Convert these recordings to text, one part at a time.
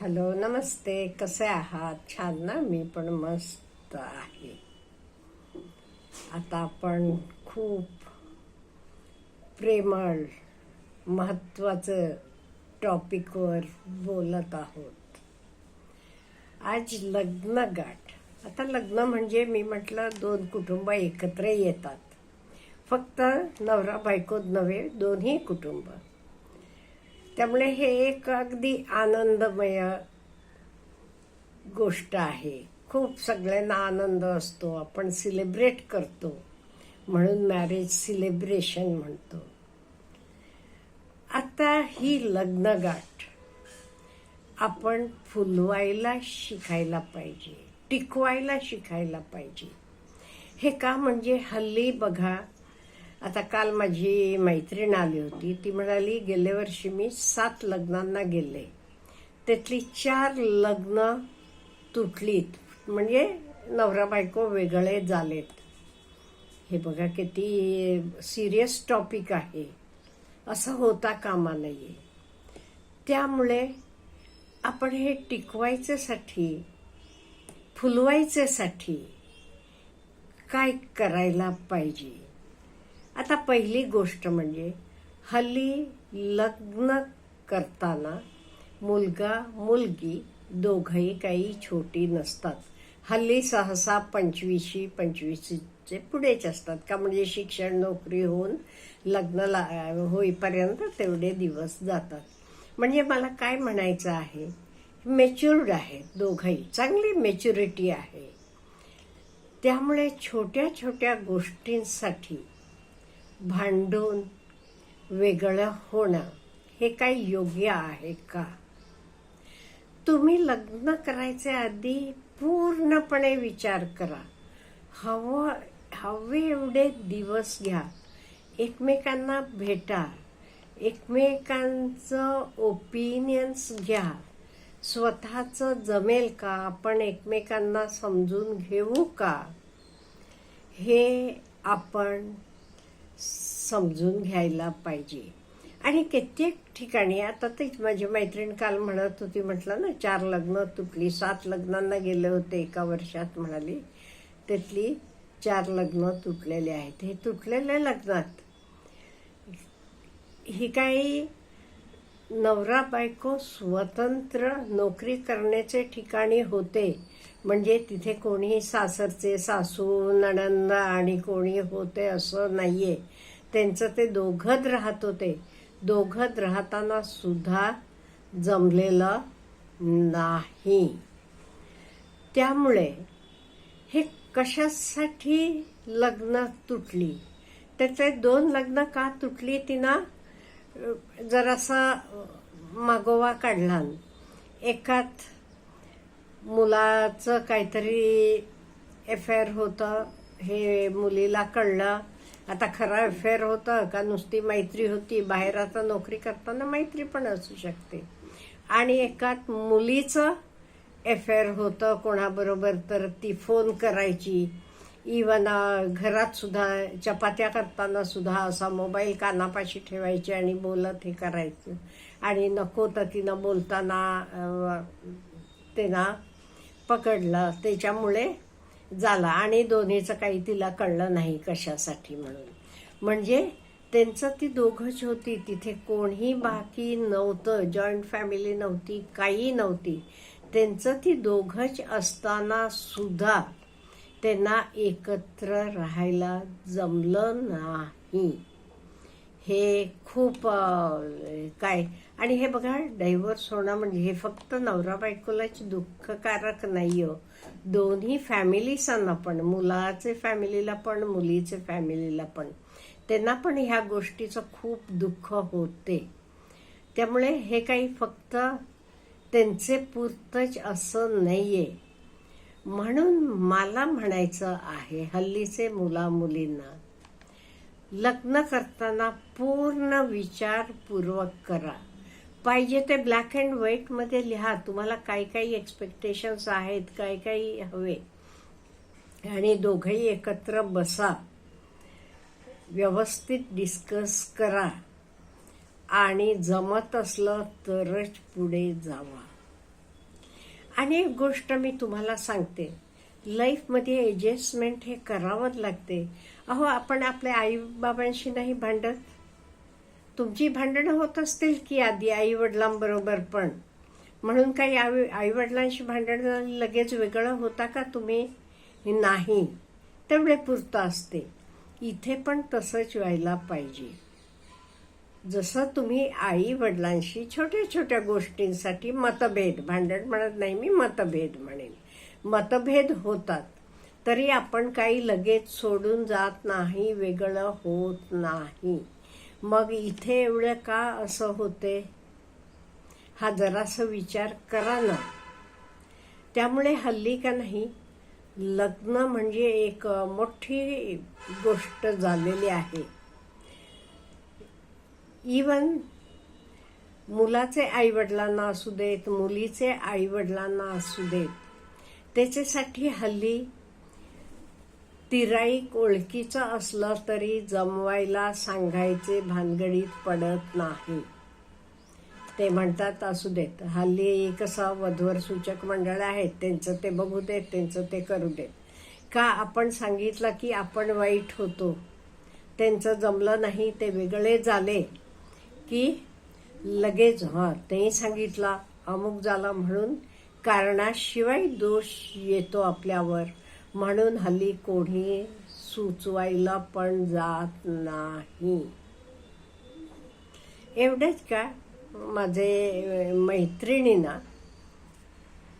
Hello नमस्ते. कसे आहात? छान ना? मी पण मस्त आहे. आता आपण खूप प्रेमळ महत्वाचं टॉपिकवर बोलत आहोत. आज लग्न गाठ आता लग्न म्हणजे मी म्हटलं दोन कुटुंब एकत्र येतात. फक्त नवरा बायकोच नव्हे दोन्ही कुटुंब. त्यामुळे हे एक अगदी आनंदमय गोष्ट आहे. खूप सगळ्यांना आनंद असतो. आपण सिलेब्रेट करतो. म्हणून मॅरेज सिलेब्रेशन म्हणतो. आता ही लग्नगाठ आपण फुलवायला शिकायला पाहिजे टिकवायला शिकायला पाहिजे. हे का म्हणजे हल्ली बघा आता काल माझी मैत्रीण आली होती. ती म्हणाली गेल्या वर्षी मी सात लग्नांना गेले. त्यातली चार लग्न तुटलीत. म्हणजे नवरा बायको वेगळे झालेत. हे बघा किती सिरियस टॉपिक आहे. असं होता कामा नये. त्यामुळे आपण हे टिकवायच्यासाठी फुलवायच्यासाठी काय करायला पाहिजे? आता पहिली गोष्ट म्हणजे हल्ली लग्न करताना मुलगा मुलगी दोघही काही छोटी नसतात. हल्ली सहसा पंचवीशी पंचवीसचे पुढेच असतात. का म्हणजे शिक्षण नोकरी होऊन लग्न ला- होईपर्यंत तेवढे दिवस जातात. म्हणजे मला काय म्हणायचं आहे? मेच्युर्ड आहे दोघही. चांगली मेच्युरिटी आहे. त्यामुळे छोट्या छोट्या गोष्टींसाठी भांडून वेगळं होणं हे काही योग्य आहे का? तुम्ही लग्न करायचे आधी पूर्णपणे विचार करा. हवं हवे एवढे दिवस घ्या. एकमेकांना भेटा. एकमेकांचं ओपिनियन्स घ्या. स्वतःचं जमेल का? आपण एकमेकांना समजून घेऊ का? हे आपण समजून घ्यायला पाहिजे. आणि कित्येक ठिकाणी आता तेच माझी मैत्रीण काल म्हणत होती म्हटलं ना चार लग्न तुटली सात लग्नांना गेले होते एका वर्षात म्हणाली. त्यातली चार लग्न तुटलेले आहेत. हे तुटलेल्या लग्नात ही काही नवरा बायको स्वतंत्र नोकरी करण्याचे ठिकाणी होते. म्हणजे तिथे कोणी सासरचे सासू नणंद आणि कोणी होते असं नाहीये. त्यांचं ते दोघत राहत होते. दोघत राहताना सुद्धा जमलेलं नाही. त्यामुळे हे कशासाठी लग्न तुटली? त्याचे दोन लग्न का तुटली तिनं? जरासा मागोवा काढला एकात मुलाचं काहीतरी अफेअर होतं. हे मुलीला कळलं. आता खरा अफेअर होतं का? नुसती मैत्री होती. बाहेर आता नोकरी करताना मैत्री पण असू शकते. आणि एकात मुलीचं अफेअर होतं कोणाबरोबर तर ती फोन करायची. इवन uh, घरात सुद्धा चपात्या करताना सुद्धा असा मोबाईल कानापाशी ठेवायचे आणि बोलत हे करायचं. आणि नको तर तिनं बोलताना ते ना पकडलं. त्याच्यामुळे झाला. आणि दोन्हीचं काही तिला कळलं नाही कशासाठी म्हणून. म्हणजे त्यांचं ती दोघंच होती. तिथे कोणीही बाकी नव्हतं. जॉईंट फॅमिली नव्हती. काही नव्हती. त्यांचं ती दोघंच असताना सुद्धा त्यांना एकत्र राहायला जमलं नाही. हे खूप काय? आणि हे बघा डायव्हर्स होणं म्हणजे हे फक्त नवरा बायकोलाच दुःखकारक नाही हो दोन्ही फॅमिलीसांना पण मुलाचे फॅमिलीला पण मुलीचे फॅमिलीला पण. त्यांना पण ह्या गोष्टीचं खूप दुःख होते. त्यामुळे हे काही फक्त त्यांचे पुरतंच असं नाही आहे म्हणून मला म्हणायचं आहे हल्लीचे मुला मुलींना लग्न करताना पूर्ण विचारपूर्वक करा. पाहिजे ते ब्लॅक अँड व्हाईटमध्ये लिहा. तुम्हाला काही काही एक्सपेक्टेशन्स आहेत काही काही हवे. आणि दोघंही एकत्र बसा. व्यवस्थित डिस्कस करा. आणि जमत असलं तरच पुढे जावा. आणि एक गोष्ट मी तुम्हाला सांगते. लाईफमध्ये ॲडजस्टमेंट हे करावंच लागते. अहो आपण आपल्या आई बाबांशी नाही भांडत? तुमची भांडणं होत असतील की आधी आई वडिलांबरोबर पण? म्हणून काही आई आई वडिलांशी भांडण लगेच वेगळं होता का तुम्ही? नाही. तेवढे पुरतं असते. इथे पण तसंच व्हायला पाहिजे. जसं तुम्ही आई वडिलांशी छोट्या छोट्या गोष्टींसाठी मतभेद भांडण म्हणत नाही मी मतभेद म्हणेन. मतभेद होतात. तरी आपण काही लगेच सोडून जात नाही वेगळं होत नाही. मग इथे एवढं का असं होते? हा जरासा विचार करा ना. त्यामुळे हल्ली का नाही? लग्न म्हणजे एक मोठी गोष्ट झालेली आहे. इवन मुलाचे आई वडिलांना असू देत मुलीचे आई वडिलांना असू देत त्याच्यासाठी हल्ली तिराईक ओळखीचं असलं तरी जमवायला सांगायचे भानगडीत पडत नाही. ते म्हणतात असू देत. हल्ली कसं वधवर सूचक मंडळ आहेत. त्यांचं ते बघू देत त्यांचं ते करू देत. का आपण सांगितलं की आपण वाईट होतो? त्यांचं जमलं नाही ते वेगळे झाले. की लगेच हां तेही सांगितला अमुक झाला म्हणून. कारणाशिवाय दोष येतो आपल्यावर. म्हणून हल्ली कोणी सुचवायला पण जात नाही. एवढंच का? माझे मैत्रिणीनं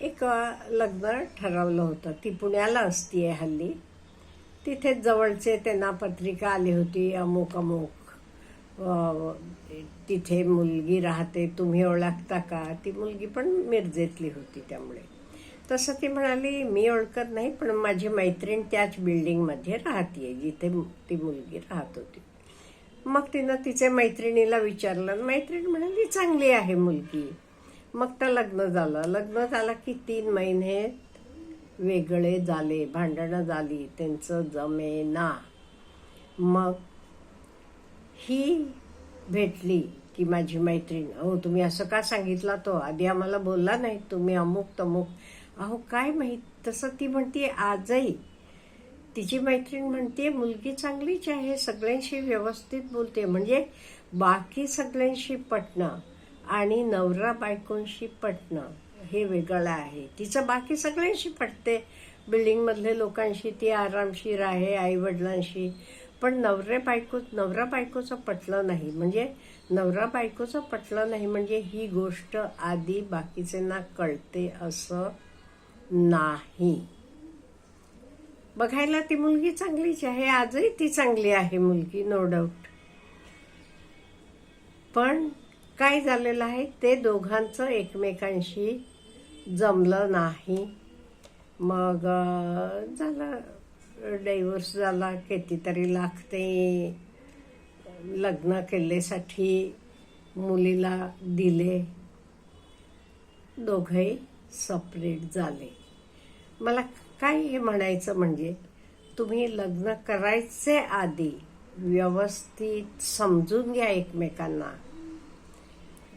एक लग्न ठरवलं होतं. ती पुण्याला असती आहे हल्ली. तिथे जवळचे त्यांना पत्रिका आली होती अमुक अमुक तिथे मुलगी राहते तुम्ही ओळखता का? ती मुलगी पण मिरजेतली होती त्यामुळे. तसं ती म्हणाली मी ओळखत नाही पण माझी मैत्रीण त्याच बिल्डिंगमध्ये राहते जिथे ती मुलगी राहत होती. मग तिनं तिच्या मैत्रिणीला विचारलं मैत्रीण म्हणाली चांगली आहे मुलगी. मग तर लग्न झालं. लग्न झालं की तीन महिने वेगळे झाले भांडणं झाली त्यांचं जमेना. मग ही भेटली की माझी मैत्रीण. अहो तुम्ही असं का सांगितला? तो आधी आम्हाला बोलला नाही. तुम्ही अमुक तमुक. अहो काय माहीत? तसं ती म्हणते आजही. तिची मैत्रीण म्हणते मुलगी चांगलीच आहे. सगळ्यांशी व्यवस्थित बोलते. म्हणजे बाकी सगळ्यांशी पटणं आणि नवरा बायकोंशी पटणं हे वेगळं आहे. तिचं बाकी सगळ्यांशी पटते. बिल्डिंगमधले लोकांशी ती आरामशीर आहे आईवडिलांशी. पण नवरे बायको नवरा बायकोचं पटलं नाही. म्हणजे नवरा बायकोचं पटलं नाही म्हणजे ही गोष्ट आधी बाकीच्यांना कळते असं नाही. बघायला ती मुलगी चांगलीच आहे. आजही ती चांगली आहे मुलगी नो डाऊट पण काय झालेलं आहे? ते दोघांचं एकमेकांशी जमलं नाही. मग झालं. डायव्हर्स झाला कितीतरी लाख ते लग्न केलेसाठी मुलीला दिले. दोघंही सपरेट झाले. मला काय हे म्हणायचं म्हणजे तुम्ही लग्न करायचे आधी व्यवस्थित समजून घ्या एकमेकांना.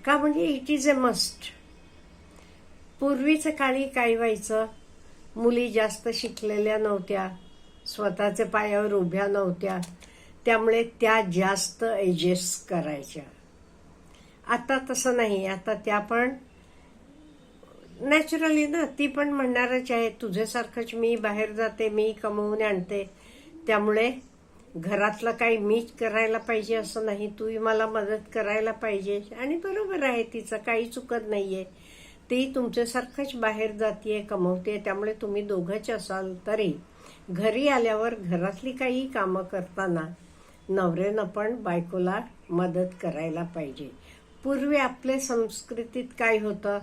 का म्हणजे इट इज अ मस्ट पूर्वीचं काळी काय व्हायचं? मुली जास्त शिकलेल्या नव्हत्या. स्वतःच्या पायावर उभ्या नव्हत्या. त्यामुळे त्या जास्त ॲडजस्ट करायच्या. आता तसं नाही. आता त्या पण नॅचरली ना ती पण म्हणणारच आहे तुझ्यासारखंच मी बाहेर जाते मी कमवून आणते. त्यामुळे घरातलं काही मीच करायला पाहिजे असं नाही. तूही मला मदत करायला पाहिजे. आणि बरोबर आहे तिचं काही चुकत नाही आहे ती तुमच्यासारखंच बाहेर जाते कमवते त्यामुळे तुम्ही दोघंच असाल तरी. घरी आल्यावर घरातली काही कामं करताना नवऱ्यानं पण बायकोला मदत करायला पाहिजे. पूर्वी आपल्या संस्कृतीत काय होतं?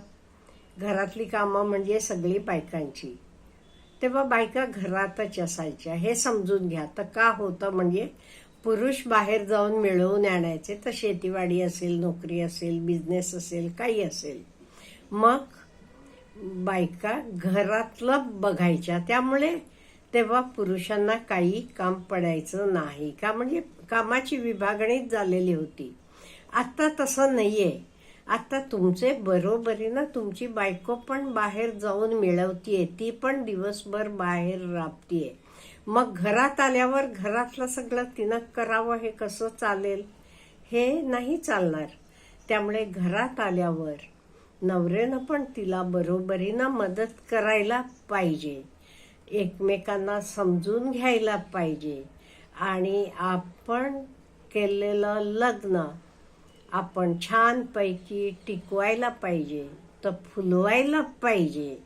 घरातली कामं म्हणजे सगळी बायकांची. तेव्हा बायका घरातच असायच्या. हे समजून घ्या. तर का होतं म्हणजे पुरुष बाहेर जाऊन मिळवून आणायचे. तर शेतीवाडी असेल नोकरी असेल बिझनेस असेल काही असेल. मग बायका घरातलं बघायच्या. त्यामुळे तेव्हा पुरुषांना काही काम पडायचं नाही. का म्हणजे कामाची विभागणीच झालेली होती. आत्ता तसं नाही आहे आत्ता तुमचे बरोबरीनं तुमची बायको पण बाहेर जाऊन मिळवतीये. ती पण दिवसभर बाहेर राबतीये. मग घरात आल्यावर घरातलं सगळं तिनं करावं हे कसं चालेल? हे नाही चालणार. त्यामुळे घरात आल्यावर नवऱ्यानं पण तिला बरोबरीनं मदत करायला पाहिजे. एकमेकांना समजून घ्यायला पाहिजे. आणि आपण केलेलं लग्न आपण छानपैकी टिकवायला पाहिजे तर फुलवायला पाहिजे.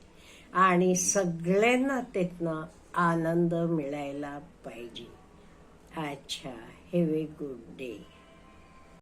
आणि सगळ्यांना त्यातनं आनंद मिळायला पाहिजे. अच्छा हॅव ए गुड डे